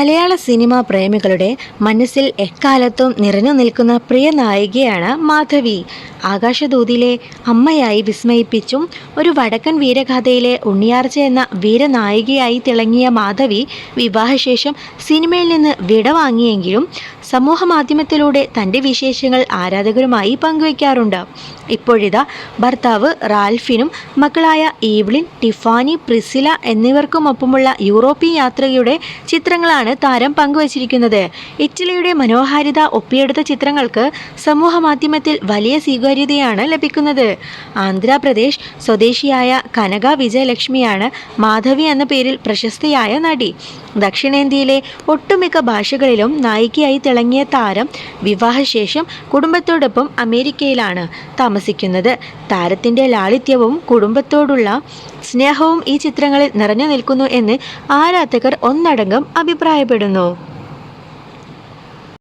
മലയാള cinema പ്രേമികളുടെ മനസ്സിൽ എക്കാലത്തും നിറഞ്ഞു നിൽക്കുന്ന പ്രിയ നായികയാണ് മാധവി. ആകാശദൂതിലെ അമ്മയായി വിസ്മയിപ്പിച്ചും ഒരു വടക്കൻ വീരഗാഥയിലെ ഉണ്ണിയാർച്ച എന്ന വീരനായികയായി തിളങ്ങിയ മാധവി വിവാഹശേഷം സിനിമയിൽ നിന്ന് വിടവാങ്ങിയെങ്കിലും സമൂഹ മാധ്യമത്തിലൂടെ തന്റെ വിശേഷങ്ങൾ ആരാധകരുമായി പങ്കുവയ്ക്കാറുണ്ട്. ഇപ്പോഴിതാ ഭർത്താവ് റാൽഫിനും മക്കളായ ഈവ്ലിൻ ടിഫാനി പ്രിസില എന്നിവർക്കുമൊപ്പമുള്ള യൂറോപ്യൻ യാത്രയുടെ ചിത്രങ്ങളാണ് താരം പങ്കുവച്ചിരിക്കുന്നത്. ഇറ്റലിയുടെ മനോഹാരിത ഒപ്പിയെടുത്ത ചിത്രങ്ങൾക്ക് സമൂഹ മാധ്യമത്തിൽ വലിയ സ്വീകാര്യതയാണ് ലഭിക്കുന്നത്. ആന്ധ്രാപ്രദേശ് സ്വദേശിയായ കനക വിജയലക്ഷ്മിയാണ് മാധവി എന്ന പേരിൽ പ്രശസ്തയായ നടി. ദക്ഷിണേന്ത്യയിലെ ഒട്ടുമിക്ക ഭാഷകളിലും നായികയായി തിളങ്ങിയ താരം വിവാഹശേഷം കുടുംബത്തോടൊപ്പം അമേരിക്കയിലാണ് താമസിക്കുന്നത്. താരത്തിന്റെ ലാളിത്യവും കുടുംബത്തോടുള്ള സ്നേഹവും ഈ ചിത്രങ്ങളിൽ നിറഞ്ഞു നിൽക്കുന്നു എന്ന് ആരാധകർ ഒന്നടങ്കം അഭിപ്രായപ്പെടുന്നു.